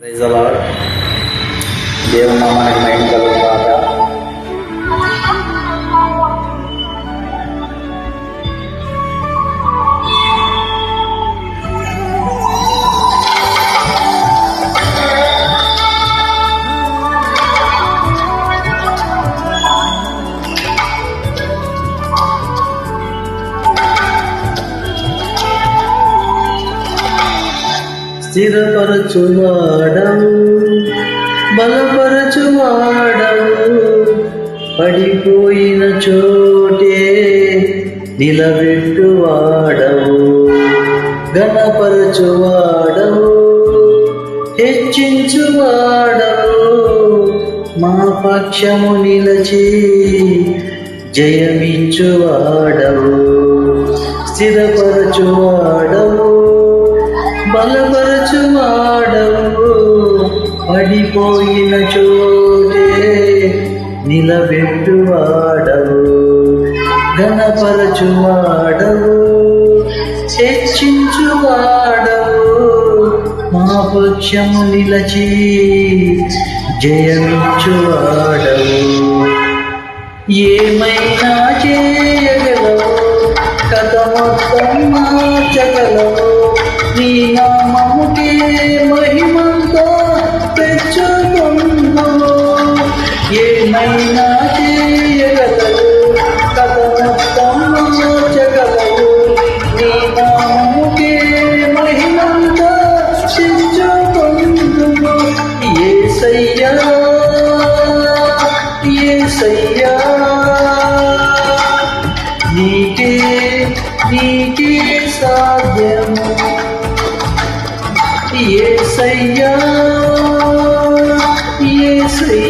Praise అలాడ్ mind నామానికి మహిమ కలుగుగాక పడిపోయిన చోటే నిలబెట్టువాడవు గణపరచువాడవు హెచ్చించువాడవు మా పక్షము నిలచి జయమిచ్చువాడవు స్థిరపరచువాడవు బలపర పడిపోయిన చోటే నిలబెట్టువాడవు గణపరచువాడవు చర్చించువాడవు మా పక్షము నిలచి జయమిచ్చువాడవు ఏమైనా చేయగలవు కథ మొత్తం మార్చగలవు నీ నామముకే మహిమా తెచ్చుకున్నావు ఏమైనా చేయగలవు? కథ మొత్తం మార్చగలవు నీ నామముకే మహిమంతా తెచ్చుకున్నావు ఏసయ్యా ఏసయ్యా. నీకే నీకే సాధ్యము? ఏసయ్యా. ఏసయ్యా నీకే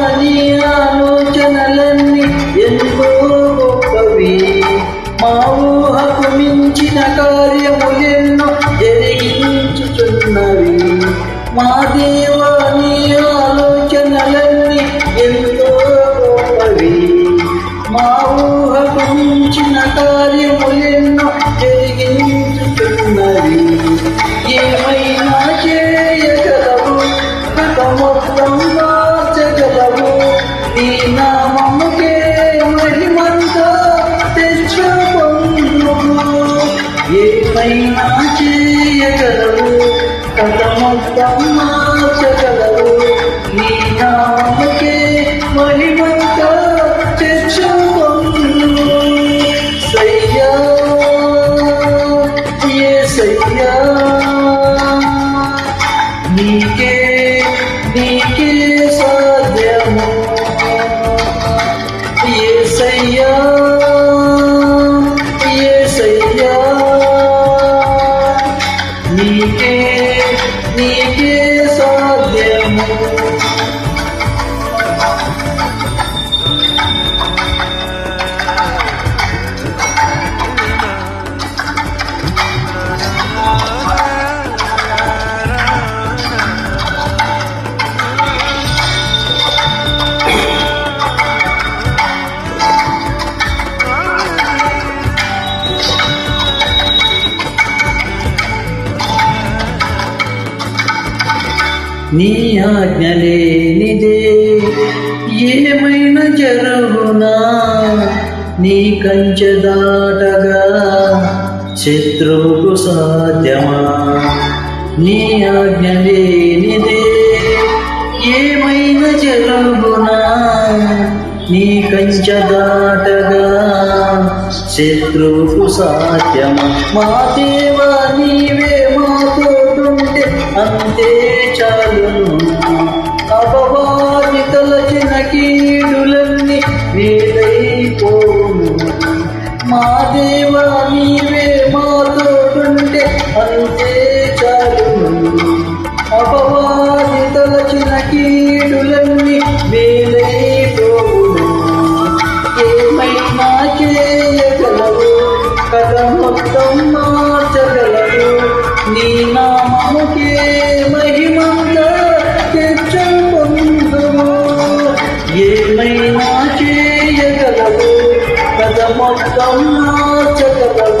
మా నీ ఆజ్ఞ లేనిదే ఏమైనా జరుగునా? నీ కంచె దాటగా శత్రువుకు సాధ్యమా? నీ ఆజ్ఞ లేనిదే ఏమైనా జరుగునా? నీ కంచ దాటగా శత్రువుకు సాధ్యమా? మా దేవా నీవే మాతోడుంటే అంతే మాతోడుంటే అంతే అపవాది తలచిన కీడులన్నీ వేలైపోవును ఏమైనా చేయగలవు? కథ మొత్తం మార్చగలవు నీ నామముకే మహిమంతా తెచ్చుకుందుము. ఏమైనా చేయగలవు? కథ మొత్తం మార్చగలవు.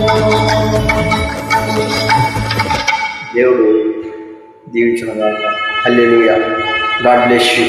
దేవుడు దీవించిన హల్లెలూయా గాడ్ బ్లెస్ యూ